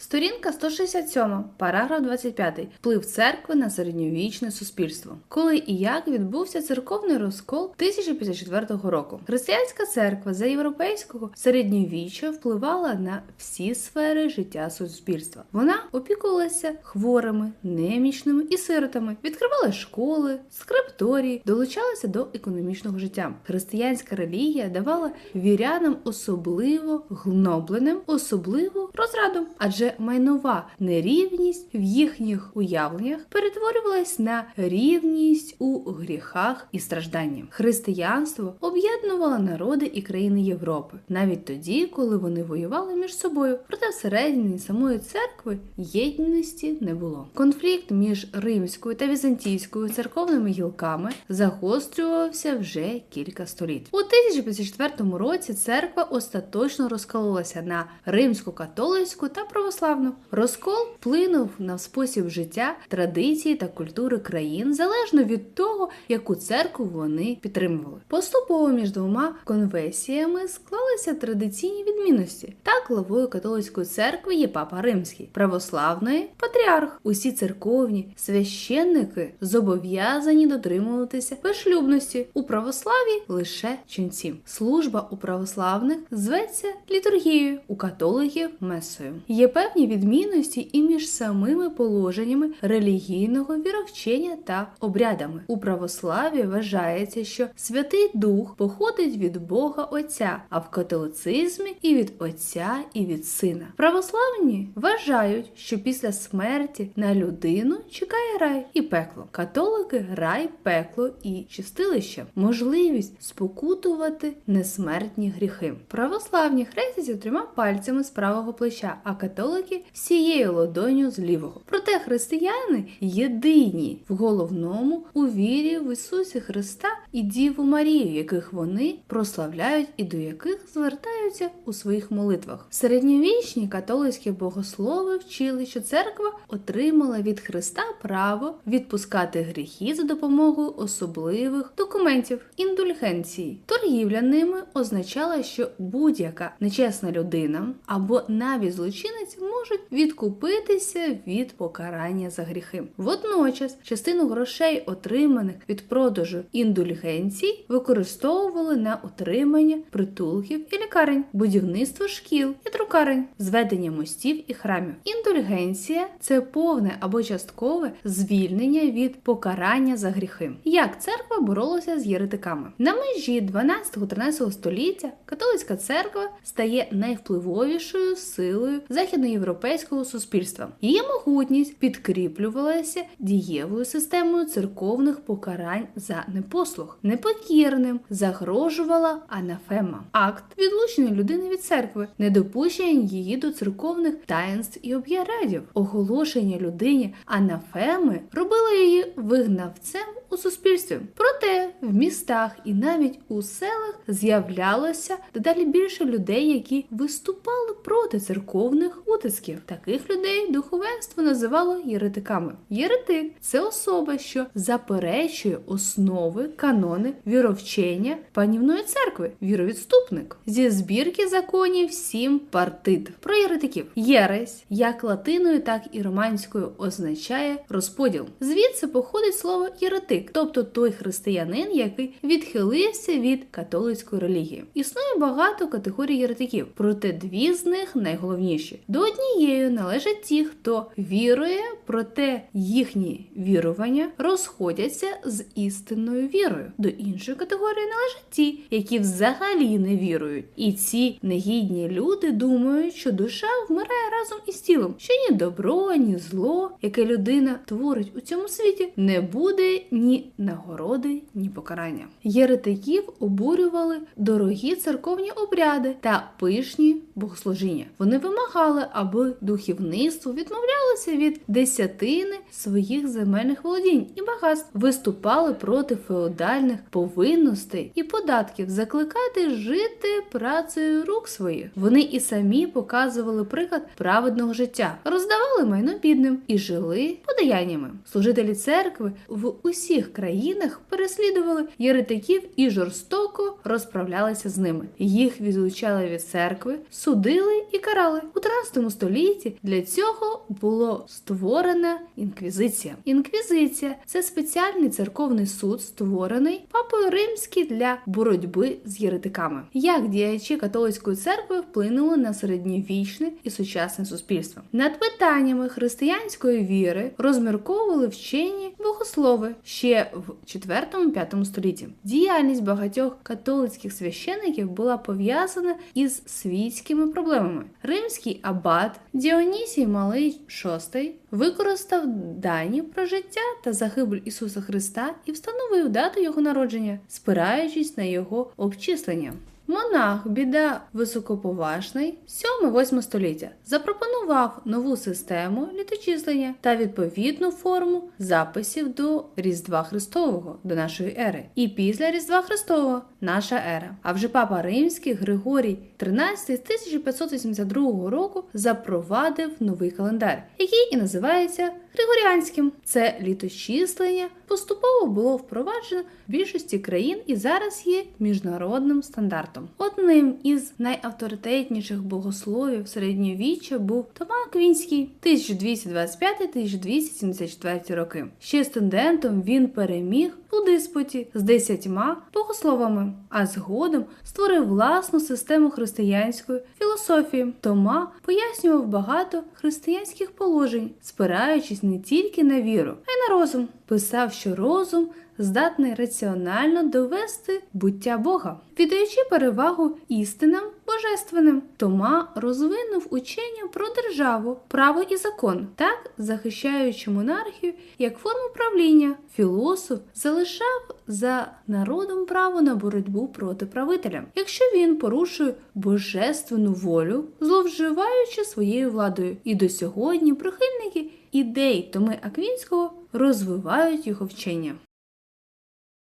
Сторінка 167, параграф 25. Вплив церкви на середньовічне суспільство. Коли і як відбувся церковний розкол 1054 року. Християнська церква за європейського середньовіччя впливала на всі сфери життя суспільства. Вона опікувалася хворими, немічними і сиротами, відкривала школи, скрипторії, долучалася до економічного життя. Християнська релігія давала вірянам особливо гнобленим, особливу розраду, адже майнова нерівність в їхніх уявленнях перетворювалась на рівність у гріхах і стражданні. Християнство об'єднувало народи і країни Європи, навіть тоді, коли вони воювали між собою. Проте всередині самої церкви єдності не було. Конфлікт між римською та візантійською церковними гілками загострювався вже кілька століть. У 1054 році церква остаточно розкололася на римську католицьку та православну. Розкол вплинув на спосіб життя, традиції та культури країн залежно від того, яку церкву вони підтримували. Поступово між двома конфесіями склалися традиційні відмінності. Так, главою католицької церкви є папа римський, православної патріарх. Усі церковні священники зобов'язані дотримуватися безшлюбності у православі лише ченці. Служба у православних зветься літургією, у католиків месою. Є відмінності і між самими положеннями релігійного віровчення та обрядами. У православі вважається, що Святий Дух походить від Бога Отця, а в католицизмі і від Отця, і від Сина. Православні вважають, що після смерті на людину чекає рай і пекло. Католики рай, пекло і чистилище, можливість спокутувати несмертні гріхи. Православні хрестяться трьома пальцями з правого плеча, а католики всією ладоню з лівого. Проте християни єдині в головному у вірі в Ісусі Христа і Діву Марію, яких вони прославляють і до яких звертаються у своїх молитвах. Середньовічні католицькі богослови вчили, що церква отримала від Христа право відпускати гріхи за допомогою особливих документів індульгенції. Торгівля ними означала, що будь-яка нечесна людина або навіть злочинець можуть відкупитися від покарання за гріхи. Водночас частину грошей, отриманих від продажу індульгенцій, використовували на утримання притулків і лікарень, будівництво шкіл і друкарень, зведення мостів і храмів. Індульгенція це повне або часткове звільнення від покарання за гріхи. Як церква боролася з єретиками на межі 12-13 століття католицька церква стає найвпливовішою силою західноєвропейського суспільства. Її могутність підкріплювалася дієвою системою церковних покарань за непослух. Непокірним загрожувала анафема, акт відлучення людини від церкви, недопущення її до церковних таїнств і об'ярядів, оголошення людині анафеми робило її вигнавцем у суспільстві. Проте в містах і навіть у селах з'являлося дедалі більше людей, які виступали проти церковних утисків. Таких людей духовенство називало єретиками. Єретик це особа, що заперечує основи, канони, віровчення панівної церкви, віровідступник зі збірки законів сім партит. Про єретиків єресь як латиною, так і романською означає розподіл. Звідси походить слово єретик, тобто той християнин, який відхилився від католицької релігії. Існує багато категорій єретиків, проте дві з них найголовніші. До однієї належать ті, хто вірує, проте їхні вірування розходяться з істинною вірою. До іншої категорії належать ті, які взагалі не вірують. І ці негідні люди думають, що душа вмирає разом із тілом, що ні добро, ні зло, яке людина творить у цьому світі, не буде ні нагороди, ні покарання. Єретиків обурювали дорогі церковні обряди та пишні богослужіння. Вони вимагали, аби духовництво відмовлялося від десятини своїх земельних володінь і багатств, виступали проти феодальних повинностей і податків, закликати жити працею рук своїх. Вони і самі показували приклад праведного життя, роздавали майно бідним і жили подаяннями. Служителі церкви в усіх країнах переслідували єретиків і жорстоко розправлялися з ними. Їх відлучали від церкви, судили і карали. У 13 столітті для цього було створена інквізиція. Інквізиція це спеціальний церковний суд, створений папою римський для боротьби з єретиками. Як діячі католицької церкви вплинули на середньовічне і сучасне суспільство? Над питаннями християнської віри розмірковували вчені богослови ще в 4-5 столітті. Діяльність багатьох католицьких священиків була пов'язана із світськими проблемами. Римський абат Діонісій Малий VI використав дані про життя та загибель Ісуса Христа і встановив дату його народження, спираючись на його обчислення. Монах, біда високоповажний, 7-8 століття, запропонував нову систему літочислення та відповідну форму записів до Різдва Христового до нашої ери. І після Різдва Христового наша ера. А вже папа Римський Григорій XIII з 1582 року запровадив новий календар, який і називається Григоріанським. Це літочислення поступово було впроваджено в більшості країн і зараз є міжнародним стандартом. Одним із найавторитетніших богословів середньовіччя був Тома Аквінський 1225-1274 роки. Ще студентом він переміг у диспуті з десятьма богословами, а згодом створив власну систему християнської філософії. Тома пояснював багато християнських положень, спираючись не тільки на віру, а й на розум. Писав, що розум здатний раціонально довести буття Бога, віддаючи перевагу істинам божественним. Тома розвинув учення про державу, право і закон, так захищаючи монархію як форму правління. Філософ залишав за народом право на боротьбу проти правителя, якщо він порушує божественну волю, зловживаючи своєю владою. І до сьогодні прихильники ідей Томи Аквінського розвивають його вчення.